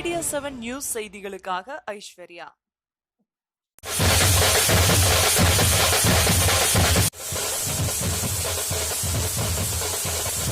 Seven news செய்திகளுக்காக ஐஸ்வர்யா.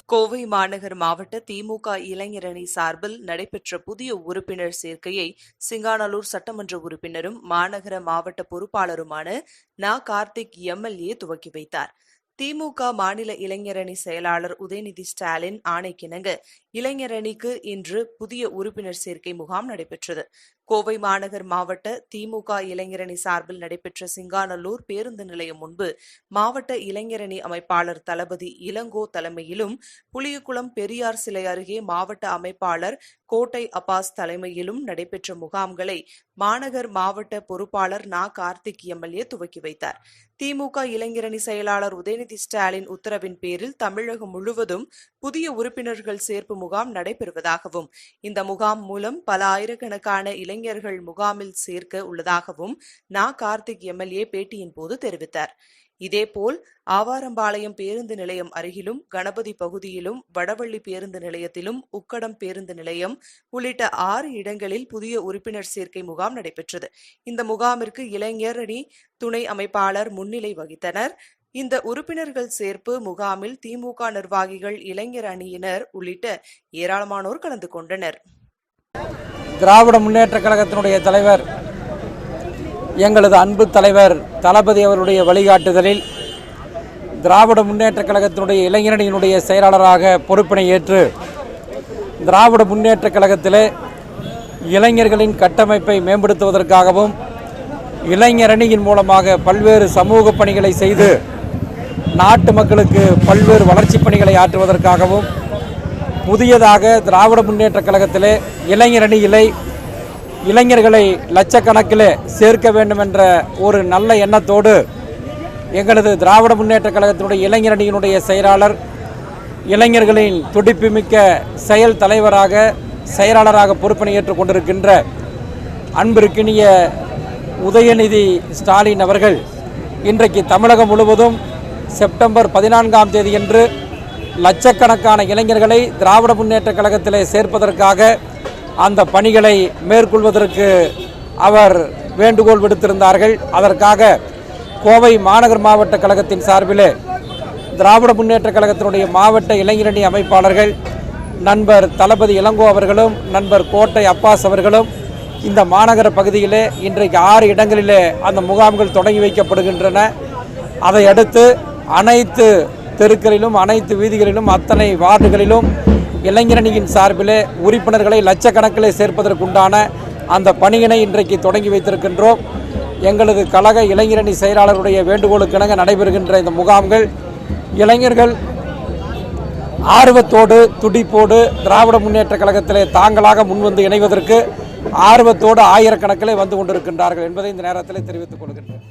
கோவை மாநகர் மாவட்ட திமுக இளைஞரணி சார்பில் நடைபெற்ற புதிய உறுப்பினர் சேர்க்கையை சிங்கானலூர் சட்டமன்ற உறுப்பினரும் மாநகர மாவட்ட பொறுப்பாளருமான நா. கார்த்திக் எம்எல்ஏ துவக்கி வைத்தார். திமுக மாநில இளைஞரணி செயலாளர் உதயநிதி ஸ்டாலின் ஆணைக்கிணங்க. இளைஞரணிக்கு இன்று புதிய உறுப்பினர் சேர்க்கை முகாம் நடைபெற்றது. கோவை மாநகர் மாவட்ட திமுக இளைஞரணி சார்பில் நடைபெற்ற சிங்காநல்லூர் பேருந்து நிலையம் முன்பு மாவட்ட இளைஞரணி அமைப்பாளர் தளபதி இளங்கோ தலைமையிலும் புளியகுளம் பெரியார் சிலை அருகே மாவட்ட அமைப்பாளர் கோட்டை அப்பாஸ் தலைமையிலும் நடைபெற்ற முகாம்களை மாநகர் மாவட்ட பொறுப்பாளர் நா. கார்த்திக் எம்எல்ஏ துவக்கி வைத்தார். திமுக இளைஞரணி செயலாளர் உதயநிதி ஸ்டாலின் உத்தரவின் பேரில் தமிழகம் முழுவதும் புதிய உறுப்பினர்கள் சேர்ப்பு முகாம் நடைபெறுவதாகவும் இந்த முகாம் மூலம் பல ஆயிரக்கணக்கான இளைஞர்கள் முகாமில் சேர்க்க உள்ளதாகவும் நா. கார்த்திக் எம்எல்ஏ பேட்டியின் போது தெரிவித்தார். இதேபோல் ஆவாரம்பாளையம் பேருந்து நிலையம் அருகிலும் கணபதி பகுதியிலும் வடவள்ளி பேருந்து நிலையத்திலும் உக்கடம் பேருந்து நிலையம் உள்ளிட்ட ஆறு இடங்களில் புதிய உறுப்பினர் சேர்க்கை முகாம் நடைபெற்றது. இந்த முகாமிற்கு இளைஞர் அணி துணை அமைப்பாளர் முன்னிலை வகித்தனர். இந்த உறுப்பினர்கள் சேர்ப்பு முகாமில் திமுக நிர்வாகிகள் இளைஞர் அணியினர் உள்ளிட்ட ஏராளமானோர் கலந்து கொண்டனர். திராவிட முன்னேற்றக் கழகத்தினுடைய தலைவர் எங்களது அன்பு தலைவர் தளபதி அவருடைய வழிகாட்டுதலில் திராவிட முன்னேற்றக் கழகத்தினுடைய இளைஞரணியினுடைய செயலாளராக பொறுப்பினை ஏற்று திராவிட முன்னேற்றக் கழகத்திலே இளைஞர்களின் கட்டமைப்பை மேம்படுத்துவதற்காகவும் இளைஞரணியின் மூலமாக பல்வேறு சமூக பணிகளை செய்து நாட்டு மக்களுக்கு பல்வேறு வளர்ச்சிப் பணிகளை ஆற்றுவதற்காகவும் புதியதாக திராவிட முன்னேற்றக் கழகத்திலே இளைஞர் அணியிலே இளைஞர்களை லட்சக்கணக்கில் சேர்க்க வேண்டும் என்ற ஒரு நல்ல எண்ணத்தோடு எங்களது திராவிட முன்னேற்ற கழகத்தினுடைய இளைஞரணியினுடைய செயலாளர் இளைஞர்களின் துடிப்புமிக்க செயல் தலைவராக செயலாளராக பொறுப்பினை ஏற்றுக் கொண்டிருக்கின்ற அன்பிற்கினிய உதயநிதி ஸ்டாலின் அவர்கள் இன்றைக்கு தமிழகம் முழுவதும் செப்டம்பர் பதினான்காம் தேதியன்று லட்சக்கணக்கான இளைஞர்களை திராவிட முன்னேற்றக் கழகத்திலே சேர்ப்பதற்காக அந்த பணிகளை மேற்கொள்வதற்கு அவர் வேண்டுகோள் விடுத்திருந்தார்கள். அதற்காக கோவை மாநகர் மாவட்ட கழகத்தின் சார்பிலே திராவிட முன்னேற்றக் கழகத்தினுடைய மாவட்ட இளைஞரணி அமைப்பாளர்கள் நண்பர் தளபதி இளங்கோ அவர்களும் நண்பர் கோட்டை அப்பாஸ் அவர்களும் இந்த மாநகர பகுதியிலே இன்றைக்கு ஆறு இடங்களிலே அந்த முகாம்கள் தொடங்கி வைக்கப்படுகின்றன. அதையடுத்து அனைத்து தெருக்களிலும் அனைத்து வீதிகளிலும் அத்தனை வார்டுகளிலும் இளைஞரணியின் சார்பிலே உறுப்பினர்களை லட்சக்கணக்கிலே சேர்ப்பதற்குண்டான அந்த பணியினை இன்றைக்கு தொடங்கி வைத்திருக்கின்றோம். எங்களது கழக இளைஞரணி செயலாளருடைய வேண்டுகோளுக்கிணங்க நடைபெறுகின்ற இந்த முகாம்கள் இளைஞர்கள் ஆர்வத்தோடு துடிப்போடு திராவிட முன்னேற்ற கழகத்திலே தாங்களாக முன்வந்து இணைவதற்கு ஆர்வத்தோடு ஆயிரக்கணக்கிலே வந்து கொண்டிருக்கின்றார்கள் என்பதை இந்த நேரத்தில் தெரிவித்துக் கொள்கின்றேன்.